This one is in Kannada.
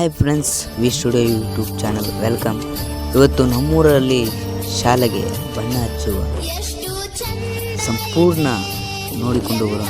hi friends V studio YouTube channel welcome ಇವತ್ತು ನಮ್ಮೂರಲ್ಲಿ ಶಾಲೆಗೆ ಬಣ್ಣ ಹಚ್ಚುವ ಸಂಪೂರ್ಣ ನೋಡಿಕೊಂಡು ಬರೋ